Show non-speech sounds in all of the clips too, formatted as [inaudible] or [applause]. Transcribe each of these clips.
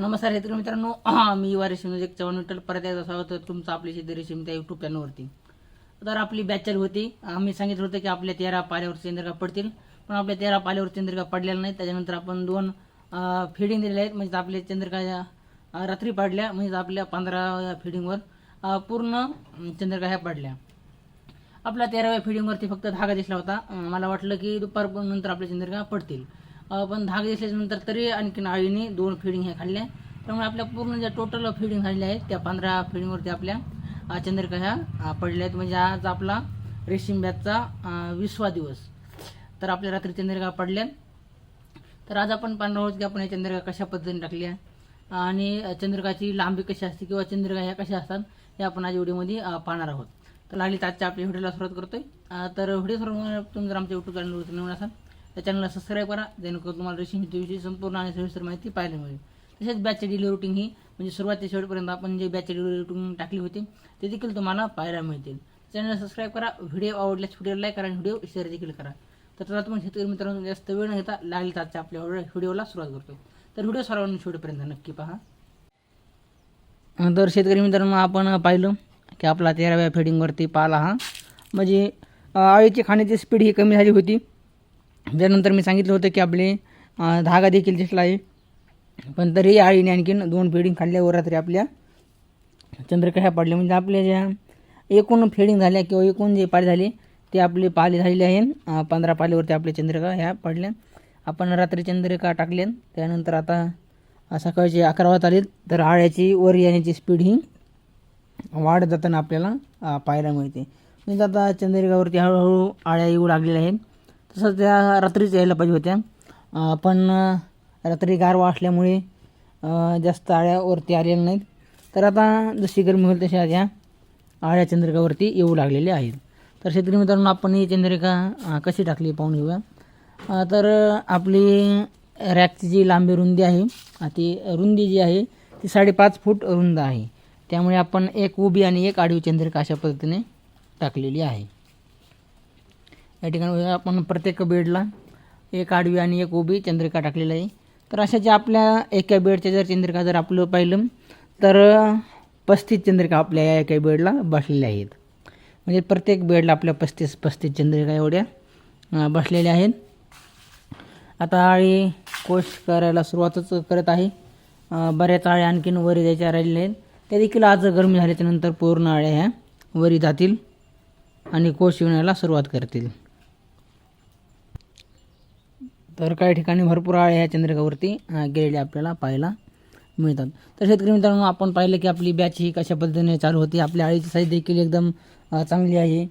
नमस्कार शेतकरी मित्रांनो. [clears throat] मी वारी शिंदे चव्हाण विठ्ठल. परत यायचं स्वागत तुमचं आपली शेती रेशीम त्या युट्यूब चॅनलवरती तर आपली बॅच होती. आम्ही सांगितलं होतं की आपल्या तेरा पाल्यावर चंद्रका पडतील. पण आपल्या तेरा पाल्यावर चंद्रिका पडलेल्या नाही. त्याच्यानंतर आपण दोन फिडिंग दिलेल्या आहेत. म्हणजे आपल्या चंद्रका रात्री पडल्या. म्हणजे आपल्या पंधरा फिडिंगवर पूर्ण चंद्रका ह्या पडल्या. आपल्या तेराव्या फिडिंगवरती फक्त धागा दिसला होता. मला वाटलं की दुपारनंतर आपल्या चंद्रका पडतील. पण धाग दिसल्यानंतर तरी आणखीन आळीने दोन फिडिंग ह्या खाल्ल्या त्यामुळे आपल्या पूर्ण ज्या टोटल फिडिंग झालेल्या आहेत त्या पंधरा फिडिंगवरती आपल्या चंद्रिका ह्या पडल्या आहेत. म्हणजे आज आपला रेशीम विसवा दिवस. तर आपल्या रात्री चंद्रिका पडल्या. तर आज आपण पाहणार आहोत की आपण या चंद्रिका कशा पद्धतीने टाकल्या? आणि चंद्रिकाची लांबी कशी असते किंवा चंद्रिका ह्या कशा असतात हे आपण आज व्हिडिओमध्ये पाहणार आहोत. तर लागली आजच्या आपल्या व्हिडिओला सुरुवात करतोय. तर व्हिडिओ सुरू तुम्ही जर आमच्या यूट्यूब चॅनलवर नवीन असाल त्या चॅनलला सबस्क्राईब करा जेणेकरून तुम्हाला रेशीम शेतीविषयी संपूर्ण आणि सविस्तर माहिती पाहायला मिळेल. तसेच बॅचची डिलिव्हरी रुटीन ही म्हणजे सुरुवात ते शेवटपर्यंत आपण जे बॅचची डिलिव्हरी रुटीन टाकली होती ते देखील तुम्हाला पाहायला मिळतील. चॅनलला सबस्क्राईब करा व्हिडिओ आवडल्यास व्हिडिओ लाईक करा आणि व्हिडिओ शेअर देखील करा. तर चला तुम्ही शेतकरी मित्रांनो जास्त वेळ न घेता लागेल आजच्या आपल्या व्हिडिओला सुरुवात करतो. तर व्हिडिओ सर्वांनी शेवटपर्यंत नक्की पहा. तर शेतकरी मित्रांनो आपण पाहिलं की आपला तेराव्या फेडिंगवरती पाला हा. म्हणजे आळीची खाण्याची स्पीड ही कमी झाली होती. त्यानंतर मी सांगितलं होतं की आपले धागा देखील दिसला आहे. पण तरी आळीने आणखीन दोन फेडिंग खाल्ल्यावर रात्री आपल्या. चंद्रका ह्या पडल्या म्हणजे आपल्या ज्या एकूण फेडिंग झाल्या किंवा एकूण जे पाले झाले ते आपले पाले झालेले आहे पंधरा पालेवरती आपल्या चंद्रिका ह्या पडल्या. आपण रात्री चंद्रिका टाकले. त्यानंतर आता सकाळचे अकरा वाजता आले तर आळ्याची वर येण्याची स्पीड ही वाढत जाताना आपल्याला पाहायला मिळते. म्हणजे आता चंद्रिकावरती हळूहळू आळ्या येऊ लागलेल्या आहेत. तसंच त्या रात्रीच यायला पाहिजे होत्या. पण रात्री गारवा असल्यामुळे जास्त आळ्यावरती आलेल्या नाहीत. तर आता जशी गरमी होईल तशा या आळ्या चंद्रिकावरती येऊ लागलेल्या आहेत. तर शेतकरी मित्रांनो आपण ही चंद्रिका कशी टाकली पाहून घेऊया. तर आपली रॅकची जी लांबी रुंदी आहे ती रुंदी जी आहे ती साडेपाच फूट रुंद आहे. त्यामुळे आपण एक उभी आणि एक आडवी चंद्रिका अशा पद्धतीने टाकलेली आहे. या ठिकाणी आपण प्रत्येक बेडला एक आडवी आणि एक उभी चंद्रिका टाकलेली आहे. तर अशा ज्या आपल्या एका बेडच्या जर चंद्रिका जर आपलं पाहिलं तर पस्तीस चंद्रिका आपल्या या एका बेडला बसलेल्या आहेत. म्हणजे प्रत्येक बेडला आपल्या पस्तीस पस्तीस चंद्रिका एवढ्या बसलेल्या आहेत. आता आळी कोश करायला सुरुवातच करत आहे. बऱ्याच आळ्या आणखीन वरी जायच्या राहिलेल्या आहेत. त्या देखील आज गरमी झाल्याच्यानंतर पूर्ण आळ्या ह्या वरी जातील आणि कोश येण्याला सुरुवात करतील. तर काही ठिकाणी भरपूर आळ्या ह्या चंद्रिकावरती अं, गेलेल्या आपल्याला पाहायला मिळतात. तर शेतकरी मित्रांनो आपण पाहिलं की आपली बॅच ही कशा पद्धतीने चालू होती. आपल्या आळीची साईज देखील एकदम चांगली आहे.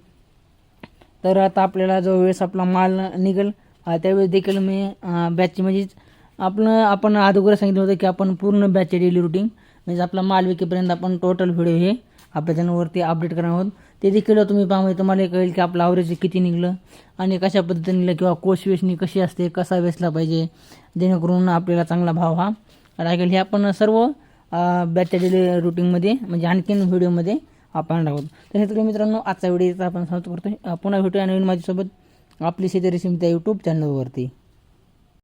तर आता आपल्याला जो वेळेस आपला माल निघेल त्यावेळेस देखील मी बॅचची म्हणजेच आपलं आपण अगोदर सांगितलं होतं की आपण पूर्ण बॅचचे डेली रुटीन म्हणजे आपला माल विकेपर्यंत आपण टोटल व्हिडिओ हे आपल्या चॅनलवरती अपडेट करणार आहोत. ते देखील तुम्ही पहा म्हणजे तुम्हाला कळेल की आपलं आवरेज किती निघलं आणि कशा पद्धतीने निघलं किंवा कोश वेचणी कशी असते कसा वेचला पाहिजे जेणेकरून आपल्याला चांगला भाव हा लागेल हे आपण सर्व बॅचच्या डेली रुटीनमध्ये म्हणजे आणखीन व्हिडिओमध्ये आपण आहोत. तर तुम्ही मित्रांनो आजचा व्हिडिओचा आपण समाप्त करतो पुन्हा भेटूया नवीन माझ्यासोबत आपली शेती रेसिपी त्या यूट्यूब चॅनलवरती